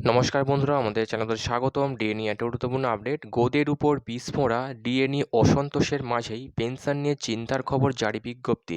নমস্কার বন্ধুরা, আমাদের চ্যানেলে স্বাগতম। ডিএ নিয়ে একটা গুরুত্বপূর্ণ আপডেট। গোদের উপর বিস্ফোরা ডিএনই নিয়ে অসন্তোষের মাঝেই পেনশন নিয়ে চিন্তার খবর জারি বিজ্ঞপ্তি।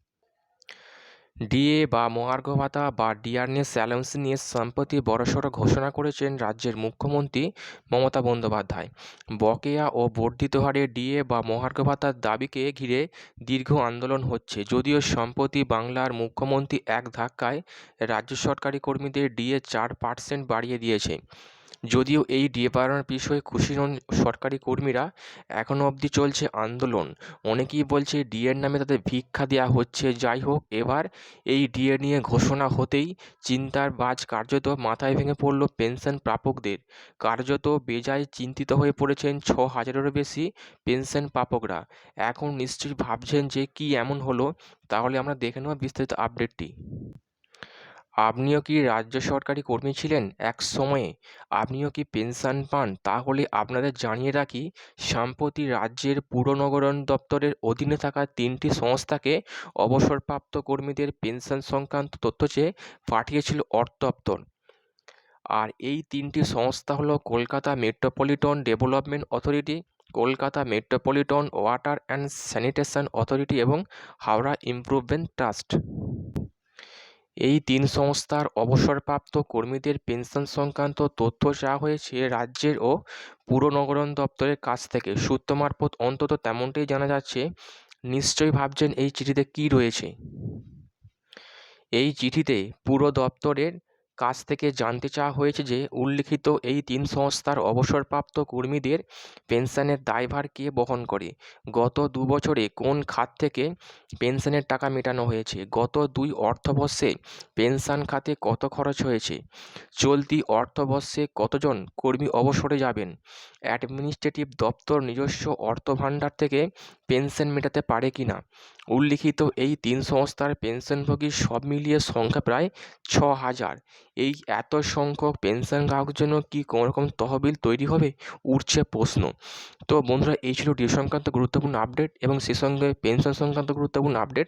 ডিএ বা মহার্ঘ ভাতা বা ডিআরএস অ্যালাউন্স নিয়ে সম্প্রতি বড়সড় ঘোষণা করেছেন রাজ্যের মুখ্যমন্ত্রী মমতা বন্দ্যোপাধ্যায়। বকেয়া ও বর্ধিত হারে ডিএ বা মহার্ঘ ভাতার দাবিকে ঘিরে দীর্ঘ আন্দোলন হচ্ছে। যদিও সম্প্রতি বাংলার মুখ্যমন্ত্রী এক ধাক্কায় রাজ্য সরকারি কর্মীদের ডিএ চার পার্সেন্ট বাড়িয়ে দিয়েছে। যদিও এই ডিএ বাড়ানোর বিষয়ে খুশি নন সরকারি কর্মীরা এখনও অবধি চলছে আন্দোলন। অনেকেই বলছে ডিএর নামে তাদের ভিক্ষা দেওয়া হচ্ছে। যাই হোক, এবার এই ডিএ নিয়ে ঘোষণা হতেই চিন্তার বাজ কার্যত মাথায় ভেঙে পড়ল পেনশন প্রাপকদের। কার্যত বেজায় চিন্তিত হয়ে পড়েছেন ছ হাজারেরও বেশি পেনশন প্রাপকরা। এখন নিশ্চয়ই ভাবছেন যে কি এমন হলো, তাহলে আমরা দেখে নেব বিস্তারিত আপডেটটি। আপনিও কি রাজ্য সরকারি কর্মী ছিলেন এক সময়ে? আপনিও কি পেনশন পান? তাহলে আপনাদের জানিয়ে রাখি, সম্প্রতি রাজ্যের পুর নগরায়ণ দপ্তরের অধীনে থাকা তিনটি সংস্থাকে অবসরপ্রাপ্ত কর্মীদের পেনশন সংক্রান্ত তথ্য চেয়ে পাঠিয়েছিল অর্থ দপ্তর। আর এই তিনটি সংস্থা হলো Kolkata Metropolitan Development Authority, Kolkata Metropolitan Water and Sanitation Authority এবং হাওড়া ইমপ্রুভমেন্ট ট্রাস্ট। এই তিন সংস্থার অবসরপ্রাপ্ত কর্মীদের পেনশন সংক্রান্ত তথ্য চাওয়া হয়েছে রাজ্যের ও পুরনগরণ দপ্তরের কাছ থেকে। সূত্র মারফত অন্তত তেমনটাই জানা যাচ্ছে। নিশ্চয়ই ভাবছেন এই চিঠিতে কী রয়েছে? এই চিঠিতে পুর দপ্তরের কাছ থেকে জানতে চাওয়া হয়েছে যে, উল্লিখিত এই তিন সংস্থার অবসরপ্রাপ্ত কর্মীদের পেনশনের দায়ভার কে বহন করে? গত দু বছরে কোন খাত থেকে পেনশনের টাকা মেটানো হয়েছে? গত দুই অর্থবর্ষে পেনশন খাতে কত খরচ হয়েছে? চলতি অর্থবর্ষে কতজন কর্মী অবসরে যাবেন? অ্যাডমিনিস্ট্রেটিভ দপ্তর নিজস্ব অর্থভাণ্ডার থেকে পেনশন মেটাতে পারে কি না উল্লিখিত এই তিন সংস্থার পেনশনভোগীর সব মিলিয়ে সংখ্যা প্রায় ছ হাজার এই এত সংখ্যক পেনশন গ্রাহকের জন্য কি কোনো রকম তহবিল তৈরি হবে? উঠছে প্রশ্ন। তো বন্ধুরা, এই ছিল ডিও সংক্রান্ত গুরুত্বপূর্ণ আপডেট এবং সে সঙ্গে পেনশন সংক্রান্ত গুরুত্বপূর্ণ আপডেট।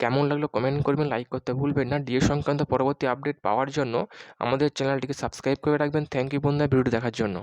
কেমন লাগল কমেন্ট করবেন, লাইক করতে ভুলবেন না। ডিও সংক্রান্ত পরবর্তী আপডেট পাওয়ার জন্য আমাদের চ্যানেলটিকে সাবস্ক্রাইব করে রাখবেন। থ্যাংক ইউ বন্ধুরা, ভিডিওটি দেখার জন্য।